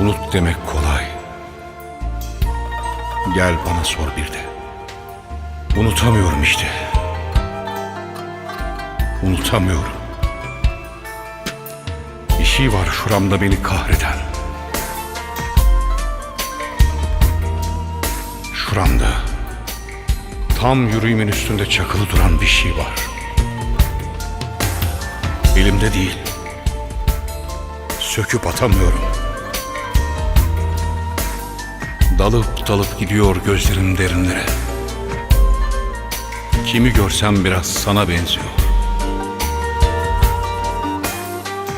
Unut demek kolay. Gel bana sor bir de. Unutamıyorum işte. Unutamıyorum. Bir şey var şuramda beni kahreden. Şuramda tam yüreğimin üstünde çakılı duran bir şey var. Elimde değil. Söküp atamıyorum. Dalıp dalıp gidiyor gözlerim derinlere. Kimi görsem biraz sana benziyor.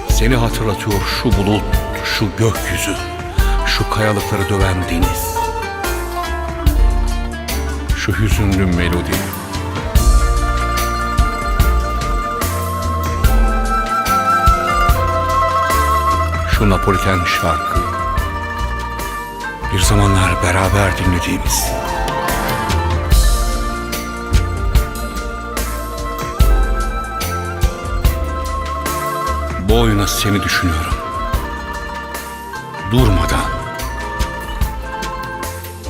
Seni hatırlatıyor şu bulut, şu gökyüzü, şu kayalıkları döven deniz. Şu hüzünlü melodi. Şu Napoliten şarkı. Bir zamanlar beraber dinlediğimiz. Bu oyuna seni düşünüyorum. Durmadan.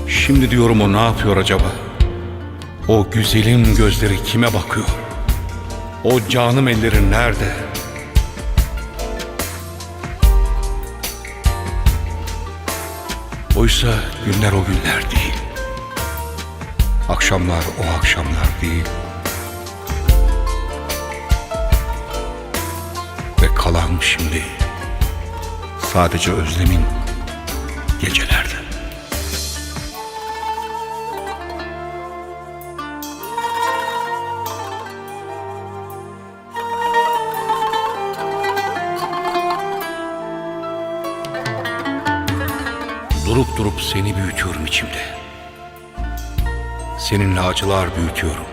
Şimdi diyorum o ne yapıyor acaba? O güzelim gözleri kime bakıyor? O canım elleri nerede? Oysa günler o günler değil. Akşamlar o akşamlar değil. Ve kalan şimdi sadece özlemin gecelerde. Durup durup seni büyütüyorum içimde. Seninle acılar büyütüyorum.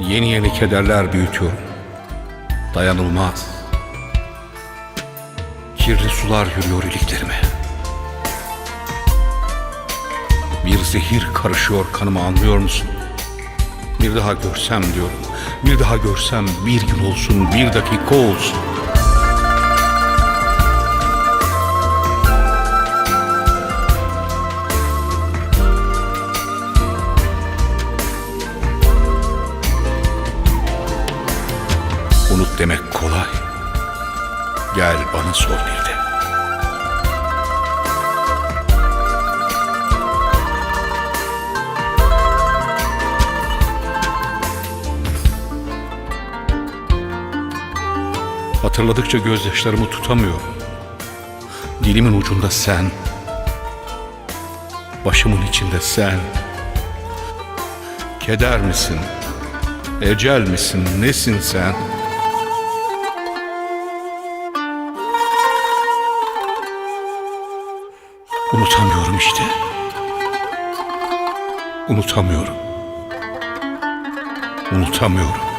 Yeni yeni kederler büyütüyorum. Dayanılmaz. Kirli sular yürüyor iliklerime. Bir zehir karışıyor kanıma anlıyor musun? Bir daha görsem diyorum. Bir daha görsem bir gün olsun, bir dakika olsun. Kolay. Gel bana sor bir de. Hatırladıkça gözyaşlarımı tutamıyorum. Dilimin ucunda sen. Başımın içinde sen. Keder misin? Ecel misin? Nesin sen? Unutamıyorum işte. Unutamıyorum. Unutamıyorum.